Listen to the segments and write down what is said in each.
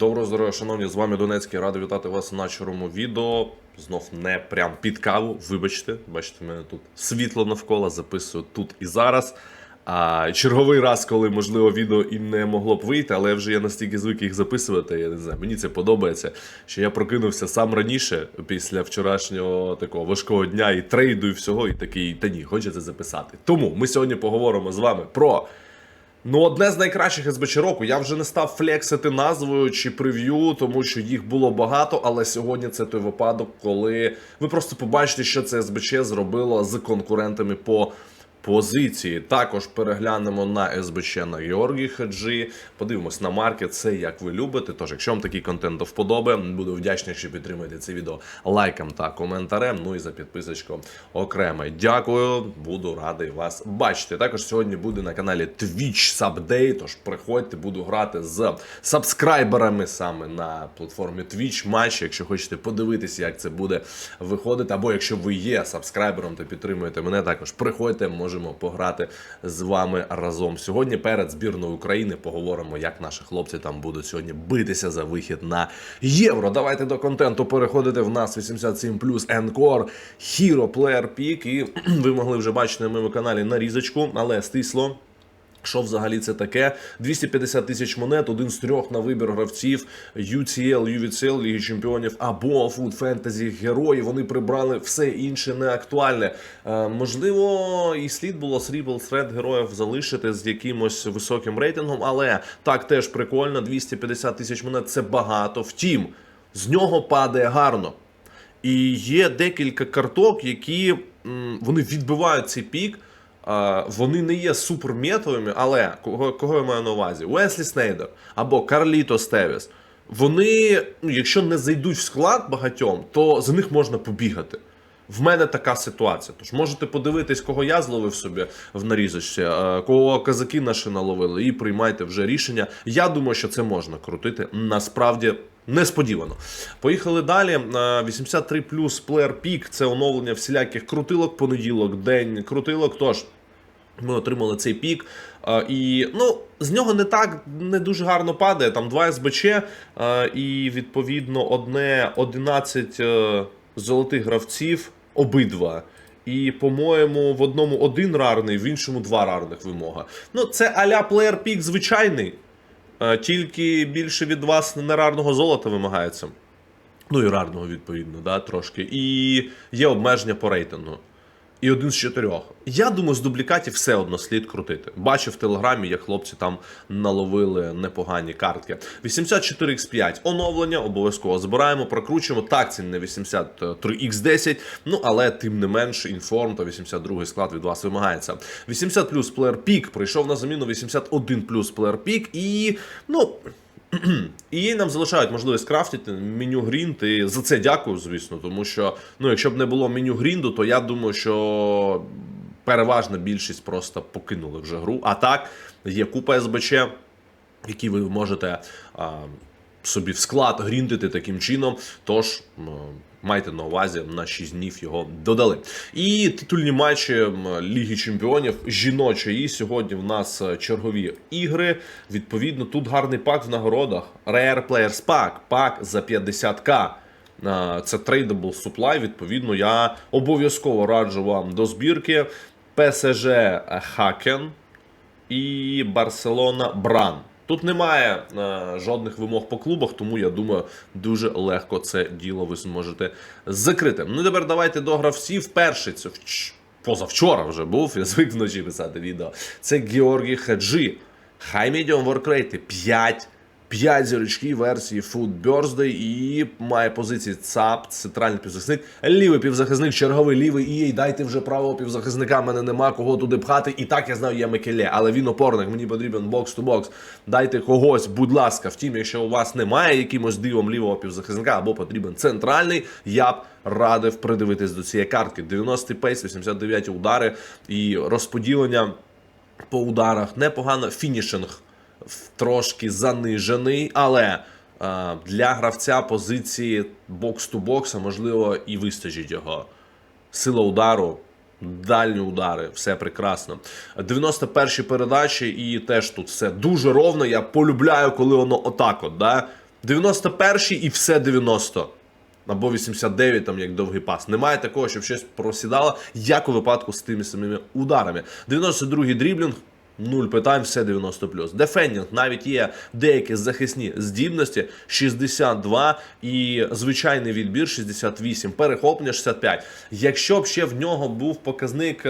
Доброго здоров'я, шановні, з вами Донецький. Радий вітати вас на чорному відео. Знов не прям під каву. Вибачте, бачите, в мене тут світло навколо, записую тут і зараз. А черговий раз, коли можливо відео і не могло б вийти, але вже я настільки звик їх записувати. Я не знаю, мені це подобається. Що я прокинувся сам раніше після вчорашнього такого важкого дня і трейду, і всього, і такий, та ні, хочеться записати. Тому ми сьогодні поговоримо з вами про. Ну, одне з найкращих СБЧ року. Я вже не став флексити назвою чи прев'ю, тому що їх було багато. Але сьогодні це той випадок, коли ви просто побачите, що це СБЧ зробило з конкурентами по позиції. Також переглянемо на СБЧ на Георгії Хаджі. Подивимось на маркет, це як ви любите. Тож, якщо вам такий контент до вподоби, буду вдячний, що підтримуєте це відео лайком та коментарем. Ну і за підписочку окремо. Дякую, буду радий вас бачити. Також сьогодні буде на каналі Twitch Subday, Тож приходьте, буду грати з сабскрайберами саме на платформі Twitch матч. Якщо хочете подивитися, як це буде виходити, або якщо ви є сабскрайбером та підтримуєте мене, також приходьте, можемо пограти з вами разом. Сьогодні перед збірною України поговоримо, як наші хлопці там будуть сьогодні битися за вихід на євро. Давайте до контенту переходити. В нас 87 Encore Hero Player Pick. І ви могли вже бачити на моєму каналі нарізочку, але стисло. Що взагалі це таке? 250 тисяч монет, один з трьох на вибір гравців UCL, UVCL, Ліги Чемпіонів або Food Fantasy герої. Вони прибрали все інше неактуальне. Е, можливо, і слід було Sribble Thread героїв залишити з якимось високим рейтингом, але так теж прикольно. 250 тисяч монет це багато. Втім, з нього падає гарно. І є декілька карток, які м, вони відбивають цей пік. Вони не є суперметовими, але кого, кого я маю на увазі? Уеслі Снейдер або Карліто Стевіс. Вони, ну, якщо не зайдуть в склад багатьом, то за них можна побігати. В мене така ситуація. Тож можете подивитись, кого я зловив собі в нарізочці, кого казаки наші наловили, і приймайте вже рішення. Я думаю, що це можна крутити. Насправді. Несподівано. Поїхали далі. Е, 83 плюс Player Peak – це оновлення всіляких крутилок, понеділок, день крутилок. Тож ми отримали цей пік. І ну, з нього не так не дуже гарно падає. Там 2 СБЧ, і відповідно одне 11 е, золотих гравців, обидва. І, по-моєму, в одному один рарний, в іншому два рарних вимога. Ну, це а-ля Player Peak звичайний. Тільки більше від вас нерарного золота вимагається. Ну і рарного, відповідно, да, трошки. І є обмеження по рейтингу. І один з чотирьох. Я думаю, з дублікатів все одно слід крутити. Бачив в телеграмі, як хлопці там наловили непогані картки. 84x5 оновлення, обов'язково збираємо, прокручуємо. Так, це не 83x10, ну але тим не менш, інформ та 82 склад від вас вимагається. 80 плюс плеер пік прийшов на заміну 81 плюс плеер пік і ну. І нам залишають можливість крафтити меню грінд, і за це дякую, звісно, тому що ну, якщо б не було меню грінду, то я думаю, що переважна більшість просто покинули вже гру. А так, є купа СБЧ, які ви можете а, собі в склад гріндити таким чином. Тож. Майте на увазі, на 6 днів його додали. І титульні матчі Ліги Чемпіонів жіночої. Сьогодні в нас е, чергові ігри. Відповідно, тут гарний пак в нагородах. Rare Players Pack, пак за 50к. Е, Це Tradable Supply. Відповідно, я обов'язково раджу вам до збірки. ПСЖ Хакен і Барселона Бран. Тут немає е, жодних вимог по клубах, тому я думаю, дуже легко це діло ви зможете закрити. Ну тепер давайте до гравців. Перший це вч... позавчора вже був. Я звик вночі писати відео. Це Георгій Хаджі. Хай Medium Workrate 5. 5 зірочків версії Food Birthday і має позиції ЦАП, центральний півзахисник, лівий півзахисник, черговий лівий і дайте вже правого півзахисника, мене нема кого туди пхати. І так я знаю, є Микеле, але він опорник, мені потрібен бокс ту бокс. Дайте когось, будь ласка. Втім, якщо у вас немає якимось дивом лівого півзахисника або потрібен центральний, я б радив придивитись до цієї картки. 90 пейс, 89 удари і розподілення по ударах непогано. Фінішинг трошки занижений, але е, для гравця позиції бокс-ту-бокса, можливо, і вистачить його. Сила удару, дальні удари, все прекрасно. 91 передачі, і теж тут все дуже ровно. Я полюбляю, коли воно отак от, да? 91 і все 90. Або 89, там як довгий пас. Немає такого, щоб щось просідало, як у випадку з тими самими ударами. 92-й дріблінг. Нуль питань, все 90 Дефендінг навіть є деякі захисні здібності 62 і звичайний відбір 68, перехоплення 65. Якщо б ще в нього був показник.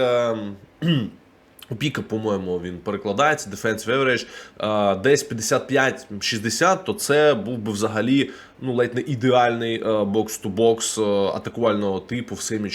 у Піка, по-моєму, він перекладається, defensive average, е, десь 55-60, то це був би взагалі ну, ледь не ідеальний бокс-ту-бокс атакувального типу в схемі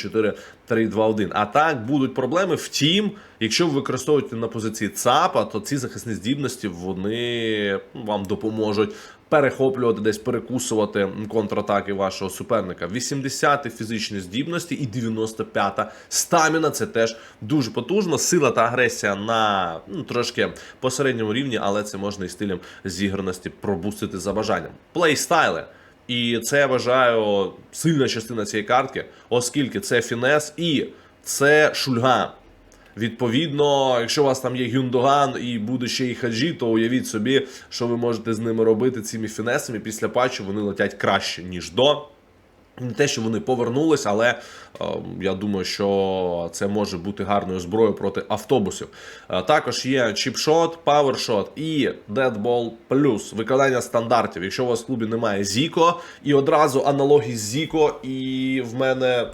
4-3-2-1. А так будуть проблеми. Втім, якщо ви використовуєте на позиції ЦАПа, то ці захисні здібності вони ну, вам допоможуть перехоплювати, десь перекусувати контратаки вашого суперника. 80 фізичні здібності і 95 стаміна. Це теж дуже потужно. Сила та агресія на ну, трошки посередньому рівні, але це можна і стилем зіграності пробустити за бажанням. Плейстайли. І це я вважаю сильна частина цієї картки, оскільки це фінес і це шульга. Відповідно, якщо у вас там є Гюндоган і буде ще і хаджі, то уявіть собі, що ви можете з ними робити цими фінесами. Після патчу вони летять краще, ніж до. Не те, що вони повернулись, але е, я думаю, що це може бути гарною зброєю проти автобусів. Е, також є чіпшот, павершот і дедбол плюс виконання стандартів. Якщо у вас в клубі немає Зіко, і одразу аналогії з Зіко, і в мене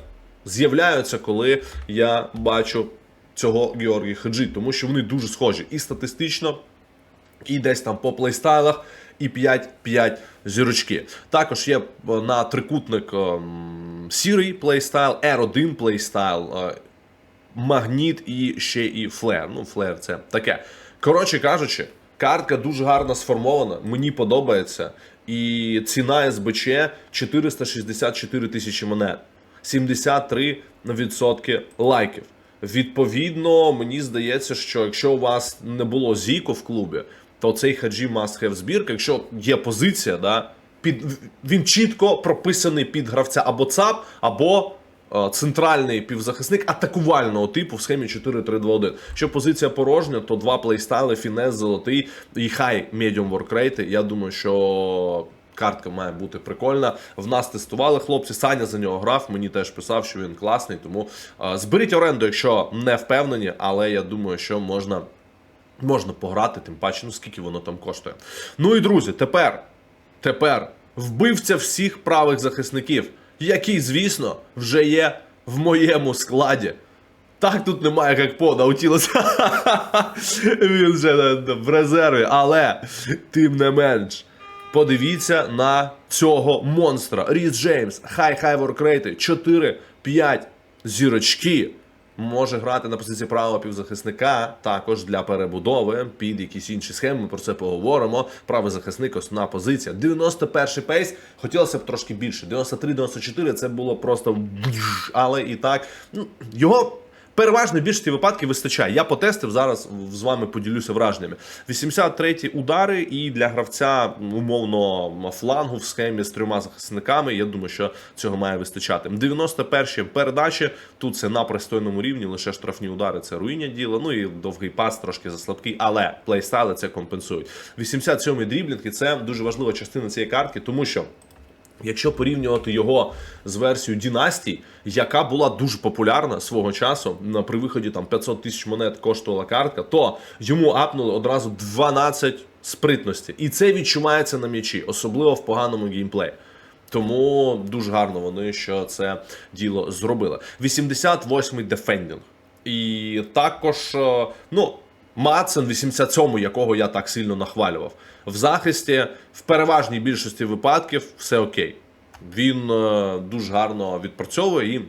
з'являються, коли я бачу цього Георгія Хаджі, тому що вони дуже схожі і статистично, і десь там по плейстайлах, і 5-5 зірочки. Також є е, на трикутник сірий плейстайл, R1 плейстайл, магніт і ще і флер. Ну, флер це таке. Коротше кажучи, картка дуже гарно сформована, мені подобається. І ціна СБЧ 464 тисячі монет, 73% лайків. Відповідно, мені здається, що якщо у вас не було Зіко в клубі, то цей хаджі must have збірка. Якщо є позиція, да, під, він чітко прописаний під гравця або ЦАП, або е, центральний півзахисник атакувального типу в схемі 4-3-2-1. Якщо позиція порожня, то два плейстайли, фінес, золотий і хай медіум воркрейти. Я думаю, що. Картка має бути прикольна. В нас тестували хлопці. Саня за нього грав. Мені теж писав, що він класний. Тому е, зберіть оренду, якщо не впевнені, але я думаю, що можна, можна пограти, тим паче, ну скільки воно там коштує. Ну і друзі, тепер, тепер вбивця всіх правих захисників, який, звісно, вже є в моєму складі. Так, тут немає Гакпо, наутілося. Він вже е, в резерві, але тим не менш. Подивіться на цього монстра. Ріс Джеймс, хай хай воркрейти, 4-5 зірочки. Може грати на позиції правого півзахисника, також для перебудови під якісь інші схеми. Ми про це поговоримо. Правий захисник, основна позиція. 91 пейс. Хотілося б трошки більше. 93-94 це було просто. Але і так. Ну, його Переважно більшості випадків вистачає. Я потестив зараз з вами поділюся враженнями. 83 удари, і для гравця умовно флангу в схемі з трьома захисниками. Я думаю, що цього має вистачати. 91 передачі. Тут це на пристойному рівні, лише штрафні удари це руїння діло. Ну і довгий пас трошки заслабкий, але плейстайли це компенсують. 87-й дріблінг, і це дуже важлива частина цієї картки, тому що. Якщо порівнювати його з версією Дінастій, яка була дуже популярна свого часу, на при виході там 500 тисяч монет коштувала картка, то йому апнули одразу 12 спритності. І це відчувається на м'ячі, особливо в поганому геймплеї. Тому дуже гарно вони що це діло зробили. 88-й дефендінг. І також, е, ну. Мацен 87 якого я так сильно нахвалював. В захисті в переважній більшості випадків все окей. Він е, дуже гарно відпрацьовує і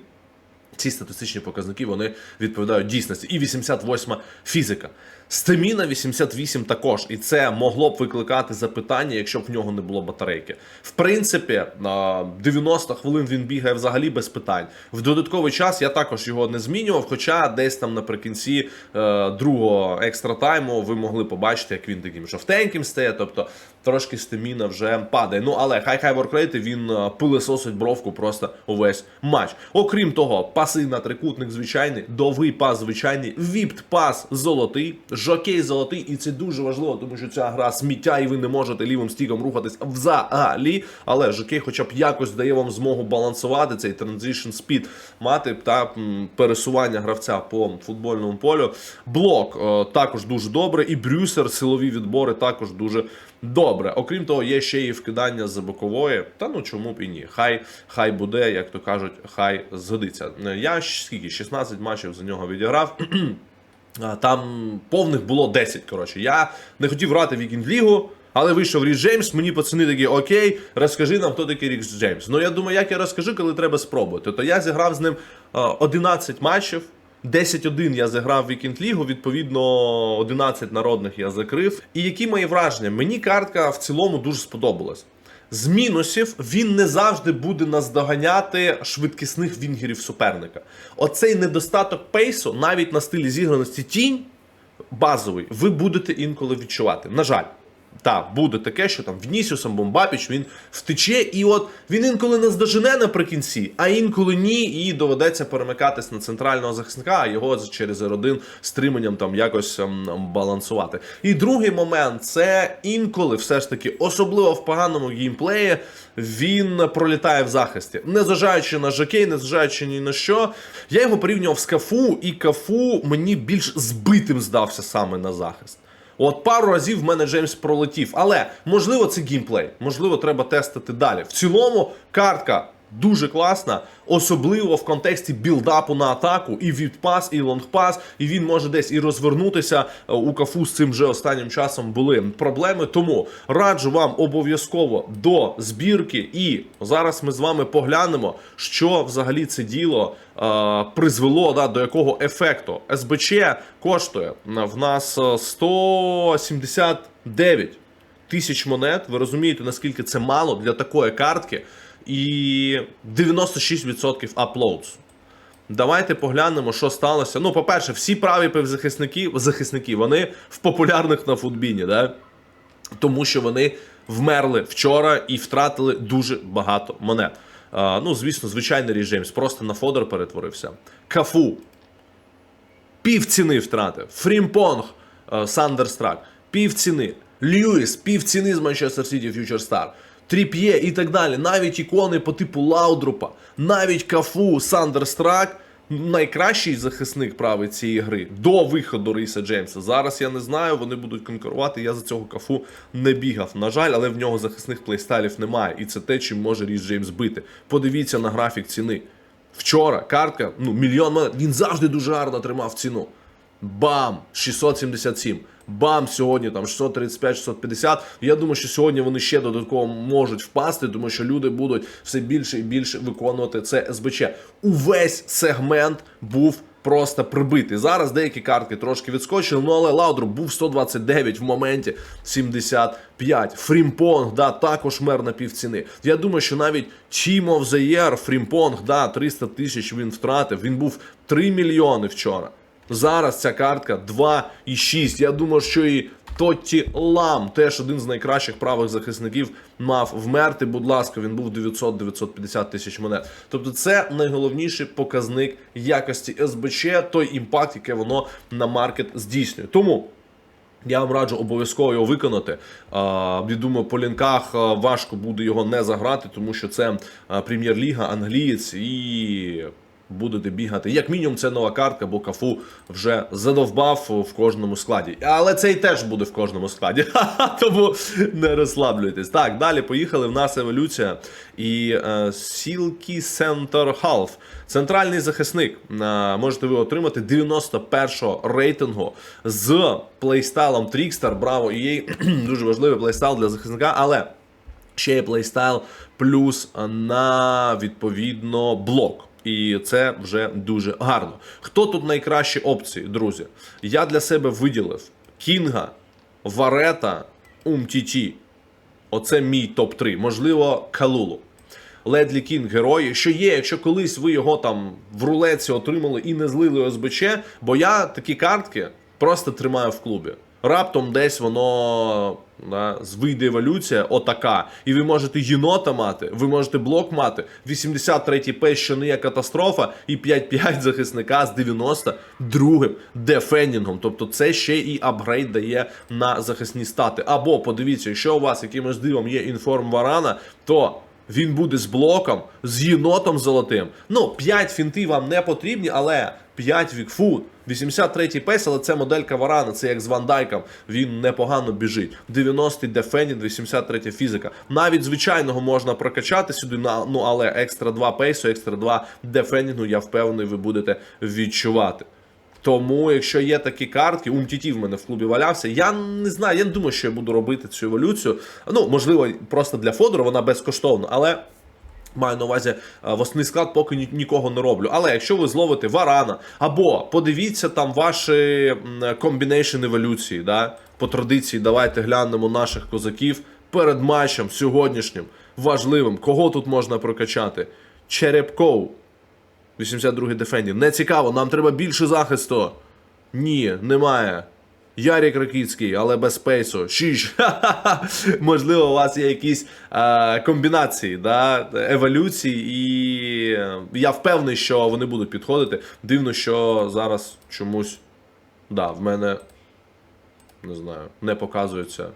ці статистичні показники вони відповідають дійсності. І 88 фізика. Стеміна 88 також, і це могло б викликати запитання, якщо б в нього не було батарейки. В принципі, 90 хвилин він бігає взагалі без питань. В додатковий час я також його не змінював, хоча десь там наприкінці е, другого екстра тайму ви могли побачити, як він таким жовтеньким стає, тобто трошки стеміна вже падає. Ну але хай хай воркрейти він е, пилисосить бровку просто увесь матч. Окрім того, паси на трикутник звичайний, довгий пас звичайний, віпт пас золотий Жокей золотий, і це дуже важливо, тому що ця гра сміття, і ви не можете лівим стіком рухатись взагалі. Але жокей, хоча б якось дає вам змогу балансувати цей transition speed, мати та пересування гравця по футбольному полю. Блок е, також дуже добре, і брюсер, силові відбори також дуже добре. Окрім того, є ще і вкидання з бокової. Та ну чому б і ні? Хай хай буде, як то кажуть, хай згодиться. Я скільки 16 матчів за нього відіграв. Там повних було 10, коротше. Я не хотів грати в Вікінг Лігу, але вийшов Ріс Джеймс. Мені пацани такі, окей, розкажи нам, хто такий Ріс Джеймс. Ну я думаю, як я розкажу, коли треба спробувати. То я зіграв з ним 11 матчів. 10-1 я зіграв в Вікінг Лігу, відповідно, 11 народних я закрив. І які мої враження? Мені картка в цілому дуже сподобалась. З мінусів він не завжди буде наздоганяти швидкісних вінгерів суперника. Оцей недостаток пейсу, навіть на стилі зіграності тінь, базовий, ви будете інколи відчувати. На жаль. Так, буде таке, що там Вінісіусом Бомбапіч він втече, і от він інколи наздожене наприкінці, а інколи ні, і доведеться перемикатись на центрального захисника, а його через R1 стриманням там якось ем, балансувати. І другий момент це інколи все ж таки, особливо в поганому геймплеї, він пролітає в захисті. Незважаючи на жокей, незважаючи ні на що. Я його порівнював з Кафу, і Кафу мені більш збитим здався саме на захист. От пару разів в мене Джеймс пролетів. Але можливо це геймплей, можливо, треба тестити далі. В цілому картка дуже класна, особливо в контексті білдапу на атаку, і відпас, і лонгпас, і він може десь і розвернутися. Е, У кафу з цим вже останнім часом були проблеми. Тому раджу вам обов'язково до збірки. І зараз ми з вами поглянемо, що взагалі це діло е, призвело да, до якого ефекту. СБЧ коштує е, в нас е, 179 тисяч монет. Ви розумієте, наскільки це мало для такої картки. І 96% аплоудс. Давайте поглянемо, що сталося. Ну, по-перше, всі праві півзахисники захисники, вони в популярних на футбіні, да? тому що вони вмерли вчора і втратили дуже багато монет. А, ну, звісно, звичайний режим, просто на фодор перетворився. Кафу пів ціни втратив. Фрімпонг, е, Сандерстрак, пів ціни. Льюіс, пів ціни з Манчестер Сіті Фьючер Стар. Тріп'є і так далі. Навіть ікони по типу Лаудрупа, навіть Кафу, Сандерстрак. Найкращий захисник правий цієї гри до виходу Ріса Джеймса. Зараз я не знаю, вони будуть конкурувати. Я за цього кафу не бігав. На жаль, але в нього захисних плейстайлів немає. І це те, чим може Ріс Джеймс бити. Подивіться на графік ціни. Вчора картка, ну, мільйон. Він завжди дуже гарно тримав ціну. Бам! 677. Бам! Сьогодні там 635-650. Я думаю, що сьогодні вони ще додатково можуть впасти, тому що люди будуть все більше і більше виконувати це СБЧ. Увесь сегмент був просто прибитий. Зараз деякі картки трошки відскочили, ну але Лаудруп був 129 в моменті 75. Фрімпонг, да, також мер на півціни. Я думаю, що навіть the Year, Фрімпонг, да, 300 тисяч він втратив. Він був 3 мільйони вчора. Зараз ця картка 2,6. Я думаю, що і Тотті Лам, теж один з найкращих правих захисників, мав вмерти. Будь ласка, він був 900-950 тисяч монет. Тобто, це найголовніший показник якості СБЧ, той імпакт, який воно на маркет здійснює. Тому. Я вам раджу обов'язково його виконати. Я думаю, по лінках важко буде його не заграти, тому що це прем'єр-ліга, англієць і. Будете бігати. Як мінімум, це нова картка, бо кафу вже задовбав в кожному складі. Але цей теж буде в кожному складі. Тому не розслаблюйтесь. Так, далі поїхали. В нас еволюція. І Silky Center Half. Центральний захисник. Е, можете ви отримати 91-го рейтингу з плейстайлом Trickster. Браво EA. Дуже важливий плейстайл для захисника, але. Ще є плейстайл плюс на відповідно блок. І це вже дуже гарно. Хто тут найкращі опції, друзі? Я для себе виділив Кінга, Варета, Умтіті. Оце мій топ-3. Можливо, Калулу. Ледлі Кінг герої, що є, якщо колись ви його там в рулеці отримали і не злили ОСБЧ, бо я такі картки просто тримаю в клубі. Раптом десь воно да, вийде еволюція отака. І ви можете єнота мати, ви можете блок мати, 83-й пейс, що не є катастрофа, і 5-5 захисника з 92-м дефендінгом. Тобто це ще і апгрейд дає на захисні стати. Або подивіться, якщо у вас якимось дивом є інформ варана, то. Він буде з блоком, з єнотом золотим. Ну, 5 фінти вам не потрібні, але 5 вікфут. 83-й пейс, але це моделька Варана, це як з Ван Дайком. Він непогано біжить. 90-й дефендінг, 83 фізика. Навіть звичайного можна прокачати сюди, ну але екстра 2 пейсу, екстра 2 дефендінгу, я впевнений, ви будете відчувати. Тому, якщо є такі картки, Умтіті в мене в клубі валявся. Я не знаю, я не думаю, що я буду робити цю еволюцію. Ну, можливо, просто для Фодору вона безкоштовна, але. Маю на увазі е, в основний склад, поки ні- нікого не роблю. Але якщо ви зловите варана, або подивіться там ваші комбінейшн еволюції, да? по традиції, давайте глянемо наших козаків перед матчем сьогоднішнім, важливим, кого тут можна прокачати? Черепков, 82-й дефендінг. Не цікаво, нам треба більше захисту. Ні, немає. Ярік Ракіцький, але без спейсу. Шіш. Можливо, у вас є якісь е, комбінації, да, еволюції, і е, я впевнений, що вони будуть підходити. Дивно, що зараз чомусь. Да, в мене не знаю, не показуються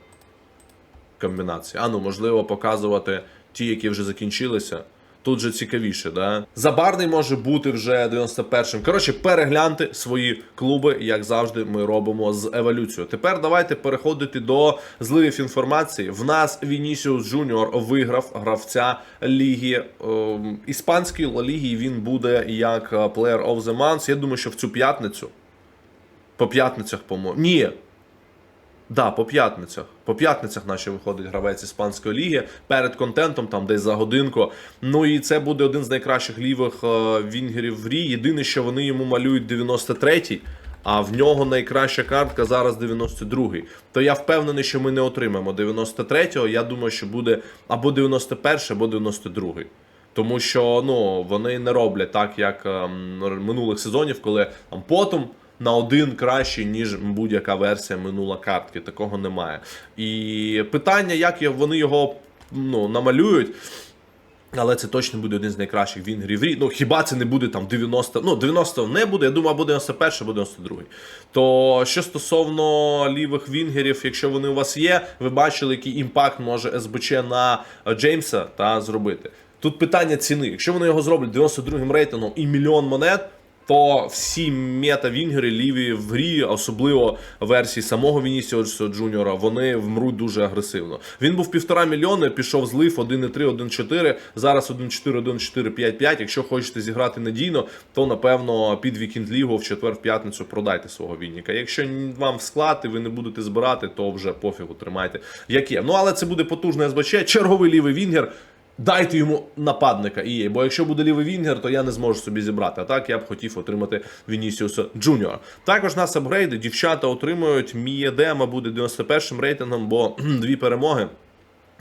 комбінації. А ну, можливо, показувати ті, які вже закінчилися. Тут же цікавіше, да? Забарний може бути вже 91-м. Коротше, перегляньте свої клуби, як завжди, ми робимо з еволюцією. Тепер давайте переходити до зливів інформації. В нас Вінісіус Джуніор виграв гравця ліги ем, іспанської Ла Ліги. Він буде як е, Player of the Month. Я думаю, що в цю п'ятницю. По п'ятницях, по-моєму. Ні, Да, по п'ятницях. По п'ятницях наші виходить гравець іспанської ліги перед контентом, там десь за годинку. Ну і це буде один з найкращих лівих е, вінгерів в рі. Єдине, що вони йому малюють 93-й, а в нього найкраща картка зараз 92-й. То я впевнений, що ми не отримаємо 93-го. Я думаю, що буде або 91-й, або 92-й. Тому що ну, вони не роблять так, як ем, минулих сезонів, коли там потім на один кращий, ніж будь-яка версія минула картки. Такого немає. І питання, як вони його ну, намалюють. Але це точно буде один з найкращих вінгерів. в. Ну хіба це не буде там 90, ну 90 не буде, я думаю, або 91, або 92. То що стосовно лівих вінгерів, якщо вони у вас є, ви бачили, який імпакт може СБЧ на е, Джеймса та зробити. Тут питання ціни. Якщо вони його зроблять 92 м рейтингом і мільйон монет. То всі мета-вінгери ліві в грі, особливо версії самого Вінісіуса Джуніора, вони вмруть дуже агресивно. Він був півтора мільйони, пішов злив 1,3, 1,4, зараз 1,4, 1,4, 5,5. Якщо хочете зіграти надійно, то напевно під Вікінд Лігу в четвер в п'ятницю продайте свого Вінніка. Якщо вам в склад і ви не будете збирати, то вже пофігу тримайте як є. Ну але це буде потужне СБЧ, черговий лівий вінгер. Дайте йому нападника і бо якщо буде лівий вінгер, то я не зможу собі зібрати. А так я б хотів отримати Вінісіуса Джуніора. Також нас апгрейди, дівчата отримують. Мія Дема буде 91 рейтингом, бо дві перемоги.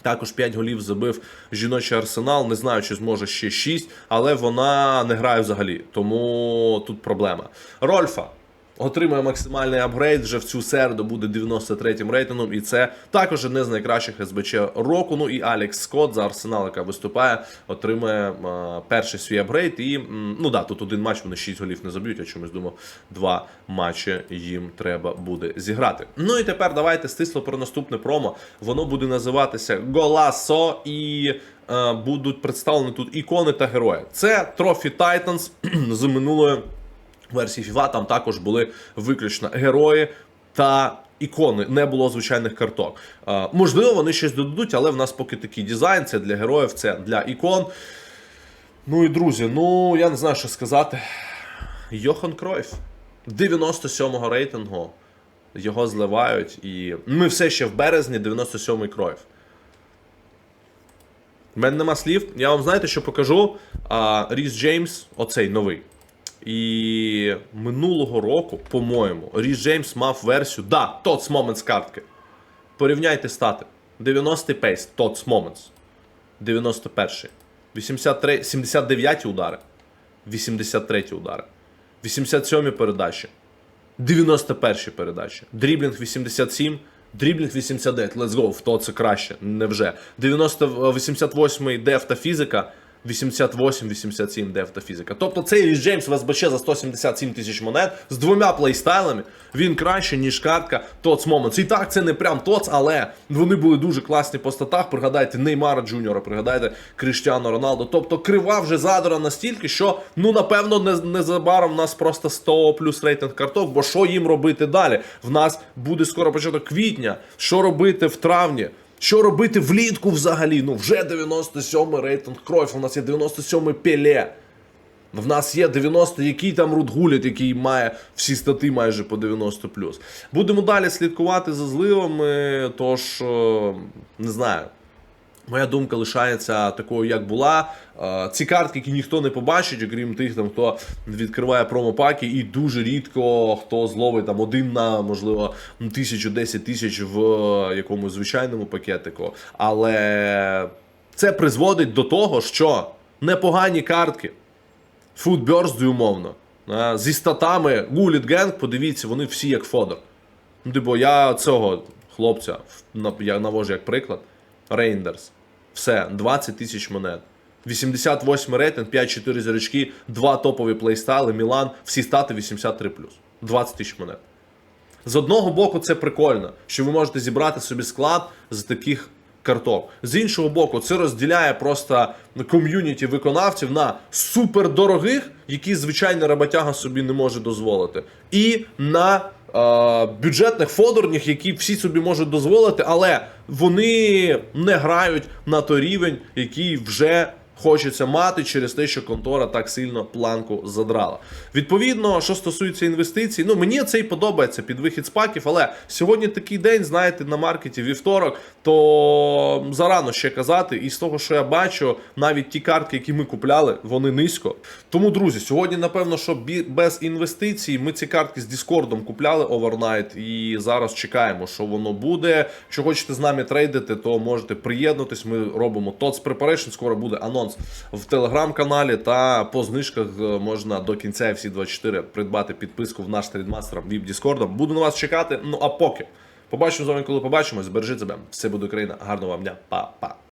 Також 5 голів забив жіночий арсенал. Не знаю, чи зможе ще 6, але вона не грає взагалі. Тому тут проблема. Рольфа. Отримує максимальний апгрейд вже в цю середу буде 93-м рейтингом, і це також одне з найкращих СБЧ року. Ну і Алекс Скотт за Арсенал, яка виступає, отримує е, перший свій апгрейд. І ну да, тут один матч вони 6 голів не заб'ють. Я чомусь думав, два матчі їм треба буде зіграти. Ну і тепер давайте стисло про наступне промо. Воно буде називатися Голасо і. е, Будуть представлені тут ікони та герої. Це Трофі Titans з минулої версії FIFA там також були виключно герої та ікони. Не було звичайних карток. Можливо, вони щось додадуть, але в нас поки такий дизайн. Це для героїв, це для ікон. Ну і друзі, ну я не знаю, що сказати. Йохан Кройф. 97-го рейтингу. Його зливають, і ми все ще в березні, 97-й Кройф. У мене нема слів. Я вам знаєте, що покажу. А, Ріс Джеймс, оцей новий. І минулого року, по-моєму, Ріс Джеймс мав версію. Да, Tots Moments картки. Порівняйте стати. 90-й пейс, Tots Moments. 91-й. 83, 79 удари. 83 удари. 87 передачі. 91 передачі. Дріблінг 87, дріблінг 89. Let's go. Хто це краще? Невже. 90, 88 деф та фізика. 88-87 деф та фізика. Тобто цей Ріс Джеймс в СБЧ за 177 тисяч монет з двома плейстайлами. Він краще, ніж картка Тоц Moments. І так, це не прям Тоц, але вони були дуже класні по статах. Пригадайте Неймара Джуніора, пригадайте Криштіану Роналду. Тобто крива вже задора настільки, що ну напевно не, незабаром в нас просто 100 плюс рейтинг карток. Бо що їм робити далі? В нас буде скоро початок квітня. Що робити в травні? Що робити влітку взагалі? Ну вже 97-й рейтинг Кройф, у нас є 97-й Пеле. В нас є 90, який там Рут Гуліт, який має всі стати майже по 90 Будемо далі слідкувати за зливами, тож е, не знаю. Моя думка лишається такою, як була. Е, Ці картки, які ніхто не побачить, окрім тих, там, хто відкриває промопаки, і дуже рідко хто зловить там один на, можливо, тисячу, десять тисяч в е, якомусь звичайному пакетику. Але це призводить до того, що непогані картки. Футберзди, умовно. е, Зі статами Гуліт Генг, подивіться, вони всі як Фодор. Ну, типу, я цього хлопця я навожу як приклад. Рейндерс. Все, 20 тисяч монет. 88 рейтинг, 5-4 зірочки, 2 топові плейстайли, Мілан, всі стати 83 20 тисяч монет. З одного боку, це прикольно, що ви можете зібрати собі склад з таких карток. З іншого боку, це розділяє просто ком'юніті виконавців на супердорогих, які звичайна роботяга собі не може дозволити, і на бюджетних фодорних, які всі собі можуть дозволити, але вони не грають на той рівень, який вже хочеться мати через те, що контора так сильно планку задрала. Відповідно, що стосується інвестицій, ну мені це і подобається під вихід з паків, але сьогодні такий день, знаєте, на маркеті вівторок, то зарано ще казати. І з того, що я бачу, навіть ті картки, які ми купляли, вони низько. Тому, друзі, сьогодні, напевно, що без інвестицій ми ці картки з Діскордом купляли овернайт, і зараз чекаємо, що воно буде. Якщо хочете з нами трейдити, то можете приєднутись. Ми робимо TOTS Preparation, скоро буде анонс в телеграм-каналі. Та по знижках е, можна до кінця FC24 придбати підписку в наш трейдмастер віп Діскордом. Буду на вас чекати. Ну а поки побачимо з вами, коли побачимось. Бережіть себе. Все буде Україна. Гарного вам дня. Па-па.